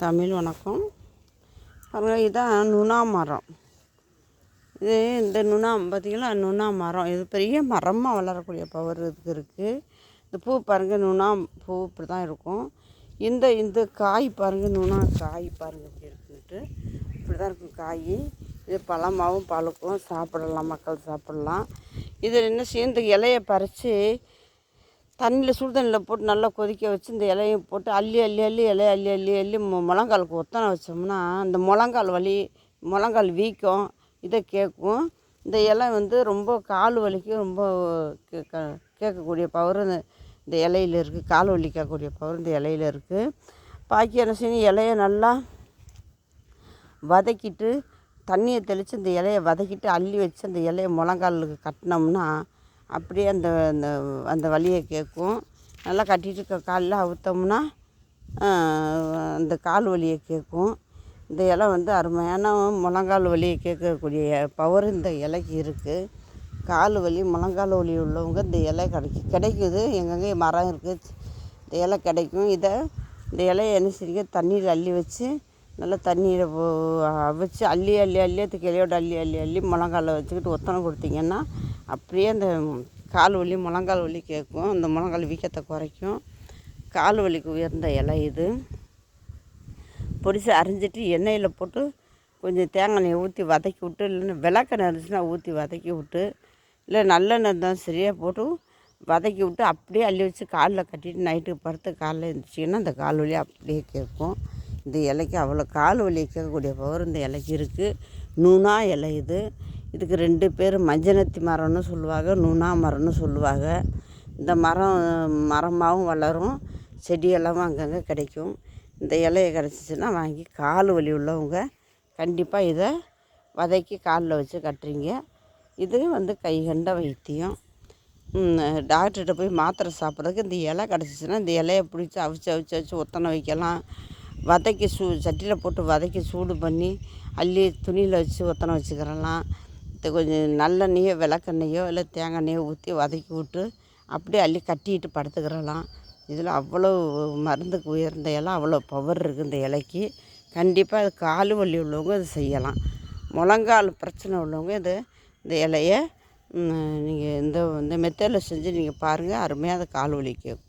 தமிழ் வணக்கம். பாருங்கள் இதான் நுணா மரம். இது இந்த நுணா பார்த்திங்கன்னா நுணா மரம். இது பெரிய மரமாக வளரக்கூடிய பவர் இதுக்கு இருக்குது இந்த பூ பாருங்கள் நுணா பூ இப்படி தான் இருக்கும். இந்த இந்த காய் பாருங்கள் நுணா காய் பாருங்கள் இப்படி இருக்குன்ட்டு. இப்படி தான் இருக்கும் காய். இது பழமாகவும் பழுக்கும். சாப்பிடலாம் மக்கள் சாப்பிடலாம். இதில் என்ன செய்யும்? இந்த இலையை பறித்து தண்ணியில் சுடு தண்ணியில் போட்டு நல்லா கொதிக்க வச்சு இந்த இலையை போட்டு அள்ளி அள்ளி அள்ளி இலைய அள்ளி அள்ளி அள்ளி முழங்காலுக்கு ஒத்தனை வச்சோம்னா அந்த முழங்கால் வலி முழங்கால் வீக்கம் இதை கேட்கும் இந்த இலை வந்து ரொம்ப கால் வலிக்கு ரொம்ப கேட்கக்கூடிய பவர் இந்த இலையில இருக்குது கால் வலி கேட்கக்கூடிய பவர் இந்த இலையில இருக்குது பாக்கி என்ன செய்யணும்? இலையை நல்லா வதக்கிட்டு தண்ணியை தெளித்து இந்த இலையை வதக்கிட்டு அள்ளி வச்சு அந்த இலையை முழங்காலுக்கு கட்டினோம்னா அப்படியே அந்த அந்த அந்த வலியை கேட்கும். நல்லா கட்டிட்டு இருக்க காலில் அவுத்தோம்னா அந்த கால் வலியை கேட்கும். இந்த இலை வந்து அருமையான முழங்கால் வலியை கேட்கக்கூடிய பவர் இந்த இலைக்கு இருக்குது கால் வலி முழங்கால் வலி உள்ளவங்க இந்த இலை கிடைக்கும் கிடைக்குது. எங்கெங்கே மரம் இருக்குது இந்த இலை கிடைக்கும். இதை இந்த இலையை என்ன செய்யுங்க தண்ணியில் அள்ளி வச்சு நல்லா தண்ணியில் வச்சு அள்ளி அள்ளி அள்ளி அது கிளையோட அள்ளி அள்ளி அள்ளி முழங்கால வச்சுக்கிட்டு ஒத்தனை கொடுத்தீங்கன்னா அப்படியே அந்த கால் வலி முழங்கால் வலி கேட்கும். அந்த முழங்கால் வீக்கத்தை குறைக்கும். கால் வலிக்கு உயர்ந்த இலை இது. பொடிசை அரிஞ்சிட்டு எண்ணெயில் போட்டு கொஞ்சம் தேங்காய் எண்ணெயை ஊற்றி வதக்கி விட்டு இல்லைன்னா விளக்கெண்ணெய் இருந்துச்சுன்னா ஊற்றி வதக்கி விட்டு இல்லை நல்லெண்ணெய் இருந்தாலும் சரியாக போட்டு வதக்கி விட்டு அப்படியே அள்ளி வச்சு காலில் கட்டிட்டு நைட்டுக்கு படுத்து காலில் எழுந்திரிச்சிங்கன்னா அந்த கால் வலி அப்படியே கேட்கும். இந்த இலைக்கு அவ்வளோ கால் வலியை கேட்கக்கூடிய பவர் இந்த இலைக்கு இருக்குது நுணா இலை இது. இதுக்கு ரெண்டு பேர் மஞ்சனத்தி மரம்னு சொல்லுவாங்க நுணா மரம்னு சொல்லுவாங்க. இந்த மரம் மரமாகவும் வளரும் செடியெல்லாம் அங்கங்கே கிடைக்கும். இந்த இலைய கிடச்சிச்சின்னா வாங்கி கால் வலி உள்ளவங்க கண்டிப்பாக இதை வதக்கி காலில் வச்சு கட்டுறீங்க. இது வந்து கைகண்ட வைத்தியம். டாக்டர்கிட்ட போய் மாத்திரை சாப்பிட்றதுக்கு இந்த இலை கிடச்சிச்சின்னா இந்த இலைய பிடிச்சி அவிச்சு அவிச்சு அவிச்சு ஒத்தனை வைக்கலாம். வதக்கி சூ சட்டியில் போட்டு வதக்கி சூடு பண்ணி அள்ளி துணியில் வச்சு ஒத்தனை வச்சுக்கிறலாம். கொஞ்சம் நல்லெண்ணெயோ விளக்கெண்ணெயோ இல்லை தேங்காய் எண்ணெயோ ஊற்றி வதக்கி விட்டு அப்படியே அள்ளி கட்டிக்கிட்டு படுத்துக்கிறலாம். இதில் அவ்வளோ மருந்துக்கு உயர்ந்த இலை அவ்வளோ பவர் இருக்குது இந்த இலைக்கு. கண்டிப்பாக அது கால் வலி உள்ளவங்க இது செய்யலாம். முழங்கால் பிரச்சனை உள்ளவங்க இது இந்த இலைய நீங்கள் இந்த இந்த மெத்தடில் செஞ்சு நீங்கள் பாருங்கள் அருமையாக அது கால் வலி கேட்கும்